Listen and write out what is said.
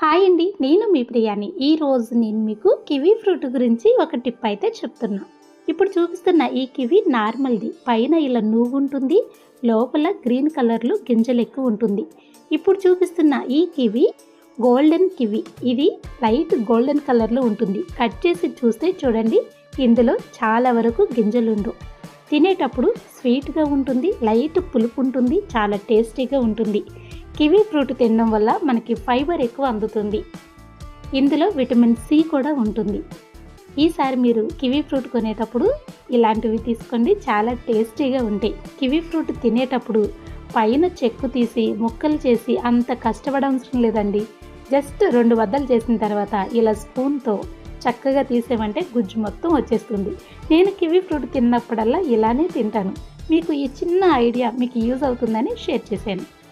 Hi అండి నేను మీ ప్రియాని. ఈ రోజు నేను మీకు కివీ ఫ్రూట్ గురించి ఒక టిప్ అయితే చెప్తున్నా. ఇప్పుడు చూపిస్తున్న ఈ కివీ నార్మల్ది. పైన ఇలా నువ్వు ఉంటుంది లోపల గ్రీన్ కలర్లో గింజలు ఎక్కువ ఉంటుంది. ఇప్పుడు చూపిస్తున్న ఈ కివీ గోల్డెన్ కివీ. ఇది లైట్ గోల్డెన్ కలర్లో ఉంటుంది. కట్ చేసి చూస్తే చూడండి ఇందులో చాలా వరకు గింజలు ఉండవు తినేటప్పుడు స్వీట్గా ఉంటుంది లైట్ పులుపు ఉంటుంది చాలా టేస్టీగా ఉంటుంది. కివీ ఫ్రూట్ తినడం వల్ల మనకి ఫైబర్ ఎక్కువ అందుతుంది. ఇందులో విటమిన్ సి కూడా ఉంటుంది. ఈసారి మీరు కివీ ఫ్రూట్ కొనేటప్పుడు ఇలాంటివి తీసుకోండి. చాలా టేస్టీగా ఉంటాయి. కివీ ఫ్రూట్ తినేటప్పుడు పైన చెక్కు తీసి ముక్కలు చేసి అంత కష్టపడవసరం లేదండి. జస్ట్ రెండు వద్దలు చేసిన తర్వాత ఇలా స్పూన్తో చక్కగా తీసేమంటే గుజ్జు మొత్తం వచ్చేస్తుంది. నేను కివీ ఫ్రూట్ తిన్నప్పుడల్లా ఇలానే తింటాను. మీకు ఈ చిన్న ఐడియా మీకు యూజ్ అవుతుందని షేర్ చేశాను.